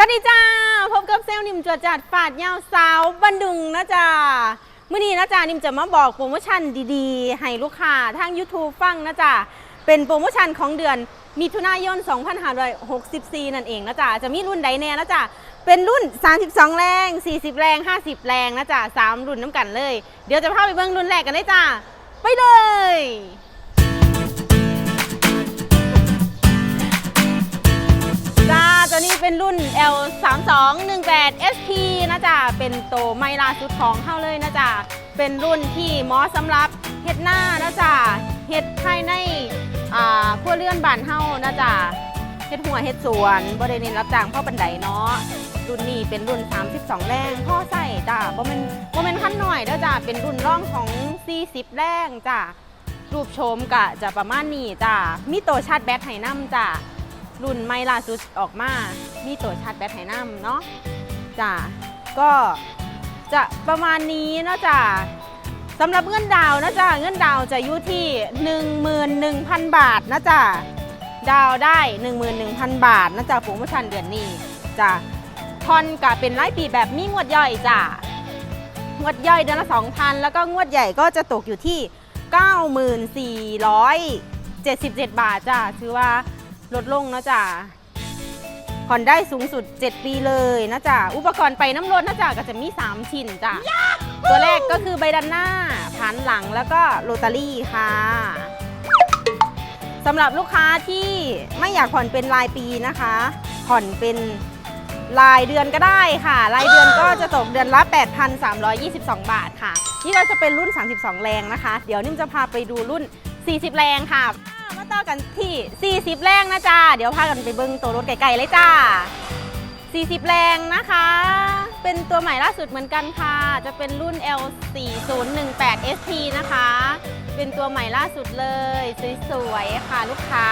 สวัสดีจ้า พบกับเซลนิมจวดจัดฝาดยาวสาวบันดุงนะจ๊ะมื่อนี้นะจ๊ะนิมจะมาบอกโปรโมชั่นดีๆ ให้ลูกค้าทาง YouTube ฟังนะจ๊ะเป็นโปรโมชั่นของเดือนมิถุนายน 2564 นั่นเองนะจ๊ะจะมีรุ่นใดแน่นะจ๊ะเป็นรุ่น 32 แรง 40 แรง 50 แรงนะจ๊ะสามรุ่นน้ำกันเลย เดี๋ยวจะพาไปเบิ่งรุ่นแรกกันเลยจ้าไปเลย รุ่น L 3 2 1 8 SP นะจ๊ะเป็นโตไม่ล่าสุดของเข้าเลยนะจ๊ะเป็นรุ่นที่มาะสำหรับเฮ็ดหน้านะจ๊ะเฮ็ดภายในอ่าครัวเรือนบานเฮานะจ๊ะเฮ็ดหัวเฮ็ดสวนบ่ได้เน้นรับจ้างพ่อบันไดเนาะรุ่นนี้เป็นรุ่น 32 แรงพ่อใส่จ้ะบ่แม่นบ่แม่นขั้นหน่อยเด้อจ้ะเป็นรุ่นร่องของ 40 แรงจ้ะรูปโฉมกะจะประมาณนี้จ้ะมีโตชาร์จแบตให้นํจ้ะ รุ่นไม่ล่าสุดออกมา มีตัวชาร์จแบตให้นํเนาะจ้ะก็จะประมาณนี้เนาะจ้ะสำหรับเงินดาวนะจ๊ะเงินดาวจะอยู่ที่ 11,000 บาทนะจ๊ะดาวน์ได้ 11,000 บาทนะจ๊ะโปรโมชั่นเดือนนี้จ้ะทอนกะเป็นรายปีแบบมีงวดย่อยจ้ะงวดย่อยเดือนละ 2,000 แล้วก็งวดใหญ่ก็จะตกอยู่ที่ 9477 บาทจ้ะถือว่า ลดลงนะจ๊ะผ่อนได้สูงสุด 7 ปีเลยนะจ๊ะ อุปกรณ์ไปน้ำรถนะจ๊ะก็จะมี 3 ชิ้นจ้ะ ตัวแรกก็คือใบดันหน้าพันหลังแล้วก็โรตารี่ค่ะสำหรับลูกค้าที่ไม่อยากผ่อนเป็นรายปีนะคะ ผ่อนเป็นรายเดือนก็ได้ค่ะ รายเดือนก็จะตกเดือนละ 8,322 บาทค่ะ นี่เราจะเป็นรุ่น 32 แรงนะคะ เดี๋ยวนิ่มจะพาไปดูรุ่น 40 แรงค่ะมาต่อ กันที่ 40 แรงนะจ๊ะเดี๋ยวพากันไปเบิ้งตัวรถไกลๆเลยจ้า 40 แรงนะคะ เป็นตัวใหม่ล่าสุดเหมือนกันค่ะ จะเป็นรุ่น L 4 0 1 8 SP นะคะ เป็นตัวใหม่ล่าสุดเลย สวยๆ ค่ะลูกค้า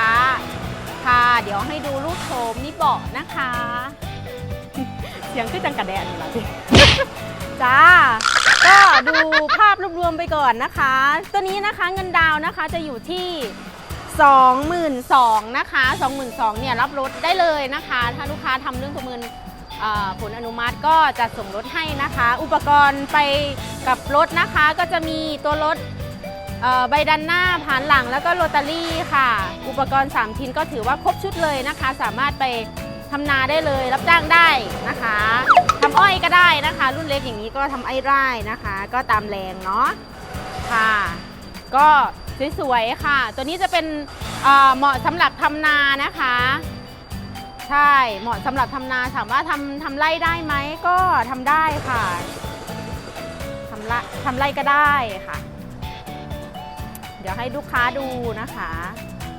ค่ะ เดี๋ยวให้ดูรูปโฉมนี่เบาะนะคะ เสียงคือจังกระแดนนี่ละจ้าก็ดูภาพรวมๆไปก่อนนะคะ ตัวนี้นะคะเงินดาวนะคะจะอยู่ที่ 22,000นะคะ22,000เนี่ยรับรถได้เลยนะคะ ถ้าลูกค้าทำเรื่องประเมินเอ่อผลอนุมัติก็จะส่งรถให้นะคะ อุปกรณ์ไปกับรถนะคะก็จะมีตัวรถใบดันหน้าผ่านหลังแล้วก็โรตารี่ค่ะ อุปกรณ์ 3 ชิ้นก็ถือว่าครบชุดเลยนะคะ สามารถไปทำนาได้เลยรับจ้างได้นะคะทำอ้อยก็ได้นะคะ รุ่นเล็กอย่างนี้ก็ทำไอ้ไร่นะคะ ก็ตามแรงเนาะค่ะ ก็ สวยๆค่ะ ตัวนี้จะเป็นเเหมาะสำหรับทำนานะคะ ใช่เหมาะสำหรับทำนาถามว่าทำทำไร่ได้ไหมก็ทำได้ค่ะทำละทำไร่ก็ได้ค่ะ เดี๋ยวให้ลูกค้าดูนะคะ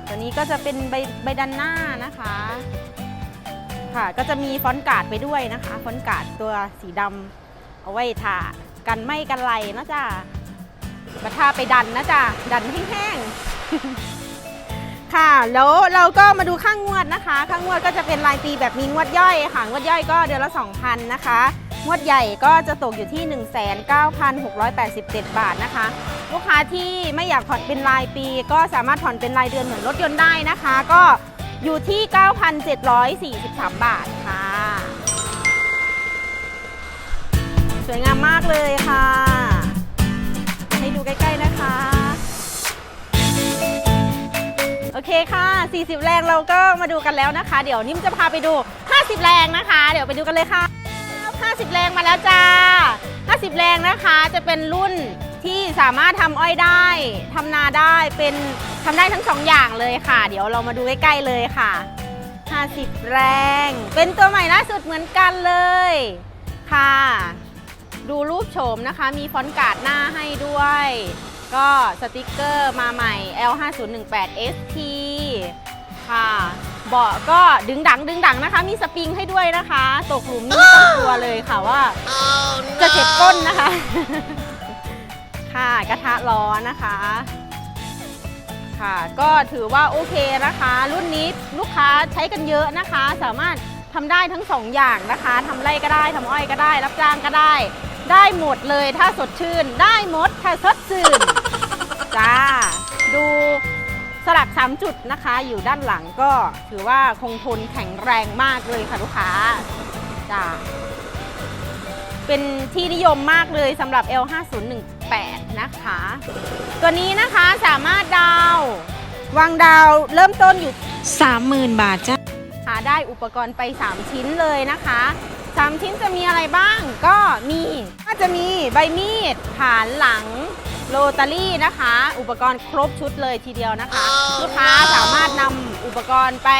ตัวนี้ก็จะเป็นใบใบดันหน้านะคะค่ะก็จะมีฟอนต์การ์ดไปด้วยนะคะ ฟอนต์การ์ดตัวสีดำเอาไว้ทากันไม่กันไหลนะจ๊ะ บัดทาไปดันนะจ๊ะ ดันแห้งๆค่ะแล้วเราก็มาดูข้างงวดนะคะ ข้างงวดก็จะเป็นรายปีแบบมีงวดย่อยค่ะ งวดย่อยก็เดือนละ 2,000 นะคะ งวดใหญ่ก็จะตกอยู่ที่ 19,687 บาทนะคะ ลูกค้าที่ไม่อยากผ่อนเป็นรายปี ก็สามารถผ่อนเป็นรายเดือนเหมือนรถยนต์ได้นะคะ ก็อยู่ที่ 9,743 บาทค่ะ สวยงามมากเลยค่ะ ดูใกล้ๆนะคะ โอเคค่ะ 40 แรงเราก็มาดูกันแล้วนะคะ เดี๋ยวนิ่มจะพาไปดู 50 แรงนะคะ เดี๋ยวไปดูกันเลยค่ะ 50 แรงมาแล้วจ้า 50 แรงนะคะจะเป็นรุ่นที่สามารถทำอ้อยได้ทำนาได้เป็นทำได้ทั้งสองอย่างเลยค่ะ เดี๋ยวเรามาดูใกล้ๆเลยค่ะ 50 แรง เป็นตัวใหม่ล่าสุดเหมือนกันเลยค่ะ ดูรูปโฉมนะคะ มีฟอนต์การ์ดหน้าให้ด้วย ก็สติกเกอร์มาใหม่ L5018 ST ค่ะเบาะก็ดึงดังดึงดังนะคะ มีสปริงให้ด้วยนะคะ ตกหลุมนี่ไม่ต้องกลัวเลยค่ะว่า จะเจ็บก้นนะคะ ค่ะกระทะร้อนนะคะ ค่ะก็ถือว่าโอเคนะคะ รุ่นนี้ลูกค้าใช้กันเยอะนะคะ สามารถทำได้ทั้งสองอย่างนะคะทำไรก็ได้ทำอ้อยก็ได้ รับจ้างก็ได้ ได้หมดเลยถ้าสดชื่น ได้หมดถ้าสดชื่น จ้า ดูสลัก3จุดนะคะ อยู่ด้านหลังก็ถือว่าคงทนแข็งแรงมากเลยค่ะลูกค้า จ้า เป็นที่นิยมมากเลยสำหรับ L5018 นะคะ ตัวนี้นะคะสามารถดาวน์วางดาวเริ่มต้นอยู่ 30,000 บาทจ้าหาได้อุปกรณ์ไป 3 ชิ้นเลยนะคะ 3ชิ้นจะมีอะไรบ้างก็มีก็จะมีใบมีดฐานหลังโรตารี่นะคะ อุปกรณ์ครบชุดเลยทีเดียวนะคะ ลูกค้าสามารถนำอุปกรณ์ไป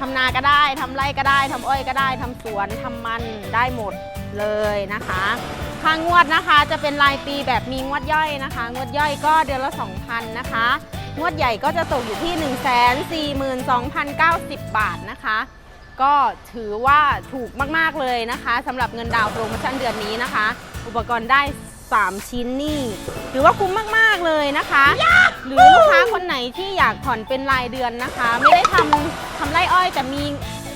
ทำนาก็ได้ทำไร่ก็ได้ทำอ้อยก็ได้ทำสวนทำมันได้หมดเลยนะคะค่างวดนะคะจะเป็นรายปีแบบมีงวดย่อยนะคะ งวดย่อยก็เดือนละ 2,000 นะคะ งวดใหญ่ก็จะตกอยู่ที่ 142,090 บาทนะคะ ก็ถือว่าถูกมาก ๆ เลยนะคะสำหรับเงินดาวน์โปรโมชั่นเดือนนี้นะคะ อุปกรณ์ได้ 3 ชิ้นนี่ถือว่าคุ้มมาก ๆ เลยนะคะ หรือลูกค้าคนไหนที่อยากผ่อนเป็นรายเดือนนะคะ ไม่ได้ทำทำไร่อ้อยแต่มี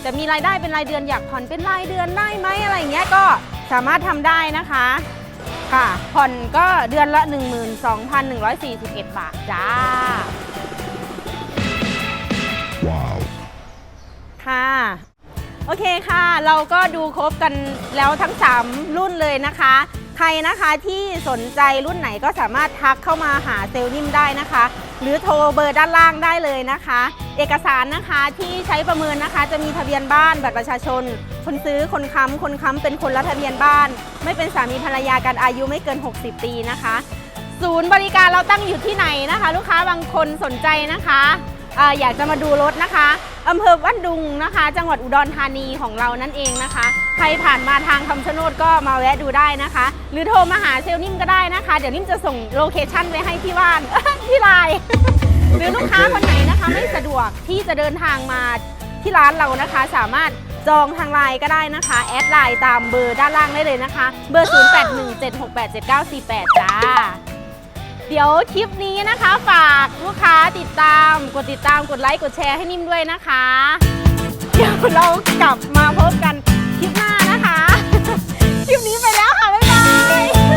แต่มีรายได้เป็นรายเดือนอยากผ่อนเป็นรายเดือนได้ไหมอะไรอย่างเงี้ยก็สามารถทำได้นะคะค่ะผ่อนก็เดือนละ 12,141 บาทจ้า Wow. ค่ะ โอเคค่ะ เราก็ดูครบกันแล้วทั้ง 3 รุ่นเลยนะคะ ใครนะคะที่สนใจรุ่นไหนก็สามารถทักเข้ามาหาเซลล์นิ่มได้นะคะ หรือโทรเบอร์ด้านล่างได้เลยนะคะ เอกสารนะคะที่ใช้ประเมินนะคะ จะมีทะเบียนบ้านบัตรประชาชน คนซื้อคนค้ำคนค้ำเป็นคนละทะเบียนบ้าน ไม่เป็นสามีภรรยากันอายุไม่เกิน 60 ปีนะคะ ศูนย์บริการเราตั้งอยู่ที่ไหนนะคะ ลูกค้าบางคนสนใจนะคะ อ่ออยากจะมาดูรถนะคะอำเภอบ้านดุงนะคะ จังหวัดอุดรธานีของเรานั่นเองนะคะ ใครผ่านมาทางคำชะโนดก็มาแวะดูได้นะคะ หรือโทรมาหาเซลล์นิ่มก็ได้นะคะ เดี๋ยวนิ่มจะส่งโลเคชั่นไปให้ที่บ้าน ที่ไลน์หรือลูกค้าคนไหนนะคะ ไม่สะดวกที่จะเดินทางมาที่ร้านเรานะคะ สามารถจองทางไลน์ก็ได้นะคะ แอดไลน์ตามเบอร์ด้านล่างได้เลยนะคะ เบอร์ 0817687948 จ้า เดี๋ยวคลิปนี้นะคะ ฝากลูกค้าติดตาม กดติดตามกดไลค์กดแชร์ให้นิ่มด้วยนะคะ เดี๋ยวเรากลับมาพบกันคลิปหน้านะคะ คลิปนี้ไปแล้วค่ะ บ๊ายบาย